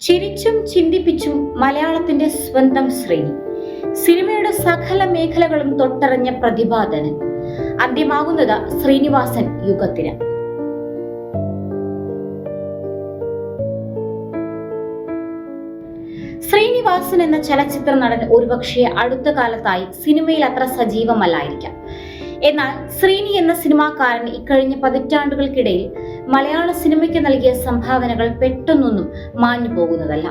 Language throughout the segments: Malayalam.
ചിരിച്ചും ചിന്തിപ്പിച്ചും മലയാളത്തിന്റെ സ്വന്തം ശ്രേണി. സിനിമയുടെ സകല മേഖലകളും തൊട്ടറിഞ്ഞ പ്രതിപാദനൻ അന്ത്യമാകുന്നത് ശ്രീനിവാസൻ യുഗത്തിന്. ശ്രീനിവാസൻ എന്ന ചലച്ചിത്ര നടൻ ഒരുപക്ഷെ അടുത്ത കാലത്തായി സിനിമയിൽ അത്ര സജീവമല്ലായിരിക്കാം. എന്നാൽ ശ്രീനി എന്ന സിനിമാക്കാരൻ ഇക്കഴിഞ്ഞ പതിറ്റാണ്ടുകൾക്കിടയിൽ മലയാള സിനിമയ്ക്ക് നൽകിയ സംഭാവനകൾ പെട്ടെന്നൊന്നും മാഞ്ഞു പോകുന്നതല്ല.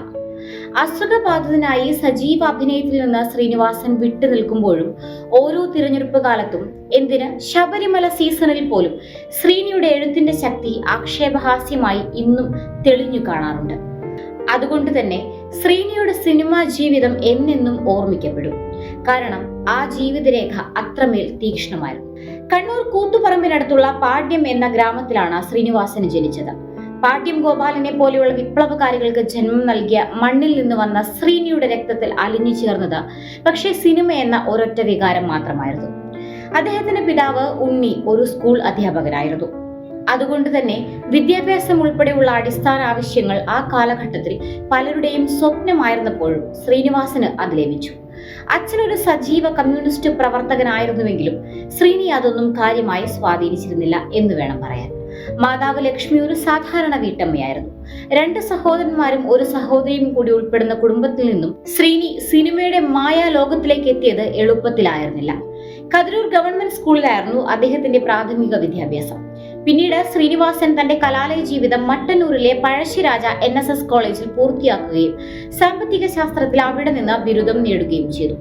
അസുഖബാധിതനായി സജീവ അഭിനയത്തിൽ നിന്ന് ശ്രീനിവാസൻ വിട്ടു നിൽക്കുമ്പോഴും ഓരോ തിരഞ്ഞെടുപ്പ് കാലത്തും എന്തിന് ശബരിമല സീസണിൽ പോലും ശ്രീനിയുടെ എഴുത്തിന്റെ ശക്തി ആക്ഷേപഹാസ്യമായി ഇന്നും തെളിഞ്ഞു കാണാറുണ്ട്. അതുകൊണ്ട് തന്നെ ശ്രീനിയുടെ സിനിമാ ജീവിതം എന്നെന്നും ഓർമ്മിക്കപ്പെടും. കാരണം ആ ജീവിതരേഖ അത്രമേൽ തീക്ഷ്ണമായിരുന്നു. കണ്ണൂർ കൂത്തുപറമ്പിനടുത്തുള്ള പാട്യം എന്ന ഗ്രാമത്തിലാണ് ശ്രീനിവാസന് ജനിച്ചത്. പാട്യം ഗോപാലിനെ പോലെയുള്ള വിപ്ലവകാരികൾക്ക് ജന്മം നൽകിയ മണ്ണിൽ നിന്ന് വന്ന ശ്രീനിയുടെ രക്തത്തിൽ അലിഞ്ഞു ചേർന്നത് പക്ഷേ സിനിമ എന്ന ഒരൊറ്റ വികാരം മാത്രമായിരുന്നു. അദ്ദേഹത്തിന്റെ പിതാവ് ഉണ്ണി ഒരു സ്കൂൾ അധ്യാപകനായിരുന്നു. അതുകൊണ്ട് തന്നെ വിദ്യാഭ്യാസം ഉൾപ്പെടെയുള്ള അടിസ്ഥാന ആവശ്യങ്ങൾ ആ കാലഘട്ടത്തിൽ പലരുടെയും സ്വപ്നമായിരുന്നപ്പോഴും ശ്രീനിവാസന് അത് ലഭിച്ചു. അച്ഛനൊരു സജീവ കമ്മ്യൂണിസ്റ്റ് പ്രവർത്തകനായിരുന്നുവെങ്കിലും ശ്രീനി അതൊന്നും കാര്യമായി സ്വാധീനിച്ചിരുന്നില്ല എന്ന് വേണം പറയാൻ. മാതാവ് ലക്ഷ്മി ഒരു സാധാരണ വീട്ടമ്മയായിരുന്നു. രണ്ട് സഹോദരന്മാരും ഒരു സഹോദരിയും കൂടി ഉൾപ്പെടുന്ന കുടുംബത്തിൽ നിന്നും ശ്രീനി സിനിമയുടെ മായാ ലോകത്തിലേക്ക് എത്തിയത് എളുപ്പത്തിലായിരുന്നില്ല. കതിരൂർ ഗവൺമെന്റ് സ്കൂളിലായിരുന്നു അദ്ദേഹത്തിന്റെ പ്രാഥമിക വിദ്യാഭ്യാസം. പിന്നീട് ശ്രീനിവാസൻ തന്റെ കലാലയ ജീവിതം മട്ടന്നൂരിലെ പഴശ്ശിരാജ എൻ എസ് എസ് കോളേജിൽ പൂർത്തിയാക്കുകയും സാമ്പത്തിക ശാസ്ത്രത്തിൽ അവിടെ നിന്ന് ബിരുദം നേടുകയും ചെയ്തു.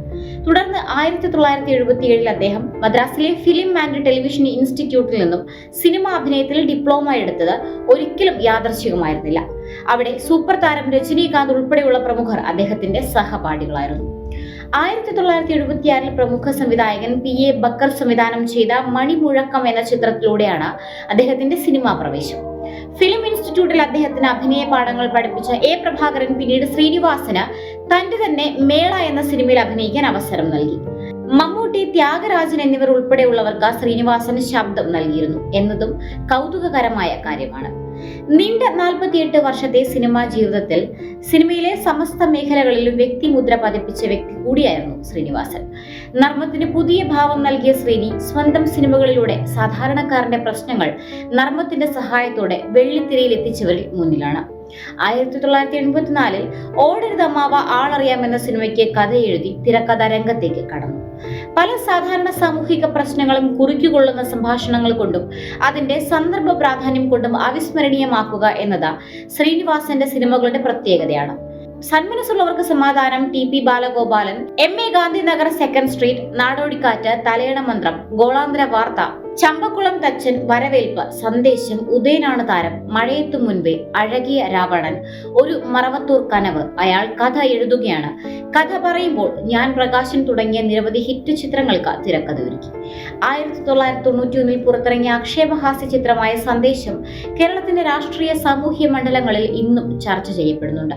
തുടർന്ന് ആയിരത്തി തൊള്ളായിരത്തി എഴുപത്തി ഏഴിൽ അദ്ദേഹം മദ്രാസിലെ ഫിലിം ആൻഡ് ടെലിവിഷൻ ഇൻസ്റ്റിറ്റ്യൂട്ടിൽ നിന്നും സിനിമ അഭിനയത്തിൽ ഡിപ്ലോമ എടുത്തത് ഒരിക്കലും യാദർശികമായിരുന്നില്ല. അവിടെ സൂപ്പർ താരം രജനീകാന്ത് ഉൾപ്പെടെയുള്ള പ്രമുഖർ അദ്ദേഹത്തിന്റെ സഹപാഠികളായിരുന്നു. ആയിരത്തി തൊള്ളായിരത്തി എഴുപത്തിയാറിൽ പ്രമുഖ സംവിധായകൻ പി എ ബക്കർ സംവിധാനം ചെയ്ത മണിമുഴക്കം എന്ന ചിത്രത്തിലൂടെയാണ് അദ്ദേഹത്തിന്റെ സിനിമാ പ്രവേശം. ഫിലിം ഇൻസ്റ്റിറ്റ്യൂട്ടിൽ അദ്ദേഹത്തിന് അഭിനയ പാഠങ്ങൾ പഠിപ്പിച്ച എ പ്രഭാകരൻ പിന്നീട് ശ്രീനിവാസന് തന്റെ തന്നെ മേള എന്ന സിനിമയിൽ അഭിനയിക്കാൻ അവസരം നൽകി. മമ്മൂട്ടി ത്യാഗരാജൻ എന്നിവർ ഉൾപ്പെടെയുള്ളവർക്ക് ശ്രീനിവാസന് ശബ്ദം നൽകിയിരുന്നു എന്നതും കൗതുകകരമായ കാര്യമാണ്. നീണ്ട നാൽപ്പത്തിയെട്ട് വർഷത്തെ സിനിമാ ജീവിതത്തിൽ സിനിമയിലെ സമസ്ത മേഖലകളിലും വ്യക്തിമുദ്ര പതിപ്പിച്ച വ്യക്തി കൂടിയായിരുന്നു ശ്രീനിവാസൻ. നർമ്മത്തിന് പുതിയ ഭാവം നൽകിയ ശ്രീനി സ്വന്തം സിനിമകളിലൂടെ സാധാരണക്കാരന്റെ പ്രശ്നങ്ങൾ നർമ്മത്തിന്റെ സഹായത്തോടെ വെള്ളിത്തിരയിൽ എത്തിച്ചവരിൽ മുന്നിലാണ്. ആയിരത്തി തൊള്ളായിരത്തി എൺപത്തിനാലിൽ ഓടരുതമ്മാവ ആളറിയാം എന്ന സിനിമയ്ക്ക് കഥ എഴുതി തിരക്കഥ രംഗത്തേക്ക് കടന്നു. പല സാധാരണ സാമൂഹിക പ്രശ്നങ്ങളും കുറിക്കുകൊള്ളുന്ന സംഭാഷണങ്ങൾ കൊണ്ടും അതിന്റെ സന്ദർഭ പ്രാധാന്യം കൊണ്ടും അവിസ്മരണീയമാക്കുക എന്നത് ശ്രീനിവാസന്റെ സിനിമകളുടെ പ്രത്യേകതയാണ്. Sanmanassullavarkku Samadhanam T P Balagopalan M A Gandhinagar second street Nadodikkattu Thalayana Manthram Golanthara വാർത്ത ചമ്പക്കുളം തച്ചൻ വരവേൽപ്പ് സന്ദേശം ഉദയനാണ് താരം. മഴയത്തും മുൻപേ അഴകിയ രാവണൻ. ഒരു മറവത്തൂർ കനവ്. അയാൾ കഥ എഴുതുകയാണ്. കഥ പറയുമ്പോൾ ഞാൻ പ്രകാശൻ തുടങ്ങിയ നിരവധി ഹിറ്റ് ചിത്രങ്ങൾക്ക് തിരക്കഥ ഒരുക്കി ആയിരത്തി തൊള്ളായിരത്തി തൊണ്ണൂറ്റി ഒന്നിൽ പുറത്തിറങ്ങിയ ആക്ഷേപഹാസ്യ ചിത്രമായ സന്ദേശം കേരളത്തിന്റെ രാഷ്ട്രീയ സാമൂഹ്യ മണ്ഡലങ്ങളിൽ ഇന്നും ചർച്ച ചെയ്യപ്പെടുന്നുണ്ട്.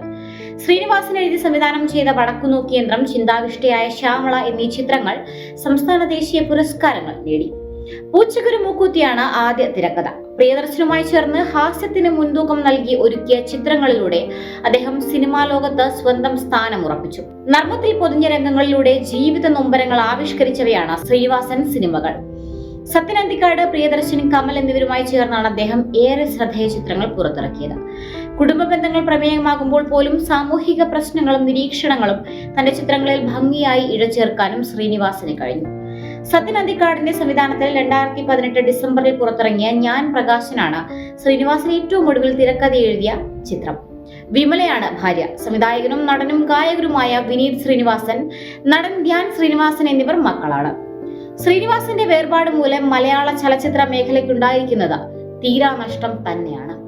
ശ്രീനിവാസൻ എഴുതി സംവിധാനം ചെയ്ത വടക്കുനോക്കി യന്ത്രം ചിന്താവിഷ്ടയായ ശ്യാമള എന്നീ ചിത്രങ്ങൾ സംസ്ഥാന ദേശീയ പുരസ്കാരങ്ങൾ നേടി. പൂച്ചക്കുരു മൂക്കൂത്തിയാണ് ആദ്യ തിരക്കഥ. പ്രിയദർശനുമായി ചേർന്ന് ഹാസ്യത്തിന് മുൻതൂക്കം നൽകി ഒരുക്കിയ ചിത്രങ്ങളിലൂടെ അദ്ദേഹം സിനിമാ ലോകത്ത് സ്വന്തം സ്ഥാനം ഉറപ്പിച്ചു. നർമ്മത്തിൽ പൊതിഞ്ഞ രംഗങ്ങളിലൂടെ ജീവിത നൊമ്പരങ്ങൾ ആവിഷ്കരിച്ചവയാണ് ശ്രീനിവാസൻ സിനിമകൾ. സത്യനന്ദിക്കാട് പ്രിയദർശൻ കമൽ എന്നിവരുമായി ചേർന്നാണ് അദ്ദേഹം ഏറെ ശ്രദ്ധേയ ചിത്രങ്ങൾ പുറത്തിറക്കിയത്. കുടുംബ ബന്ധങ്ങൾ പ്രമേയമാകുമ്പോൾ പോലും സാമൂഹിക പ്രശ്നങ്ങളും നിരീക്ഷണങ്ങളും തന്റെ ചിത്രങ്ങളിൽ ഭംഗിയായി ഇഴചേർക്കാനും ശ്രീനിവാസന് കഴിഞ്ഞു. സത്യൻ അന്തിക്കാടിന്റെ സംവിധാനത്തിൽ രണ്ടായിരത്തി പതിനെട്ട് ഡിസംബറിൽ പുറത്തിറങ്ങിയ ഞാൻ പ്രകാശനാണ് ശ്രീനിവാസൻ ഏറ്റവും ഒടുവിൽ തിരക്കഥ എഴുതിയ ചിത്രം. വിമലയാണ് ഭാര്യ. സംവിധായകനും നടനും ഗായകരുമായ വിനീത് ശ്രീനിവാസൻ നടൻ ധ്യാൻ ശ്രീനിവാസൻ എന്നിവർ മക്കളാണ്. ശ്രീനിവാസന്റെ വേർപാട് മൂലം മലയാള ചലച്ചിത്ര മേഖലയ്ക്കുണ്ടായിരിക്കുന്നത് തീരാനഷ്ടം തന്നെയാണ്.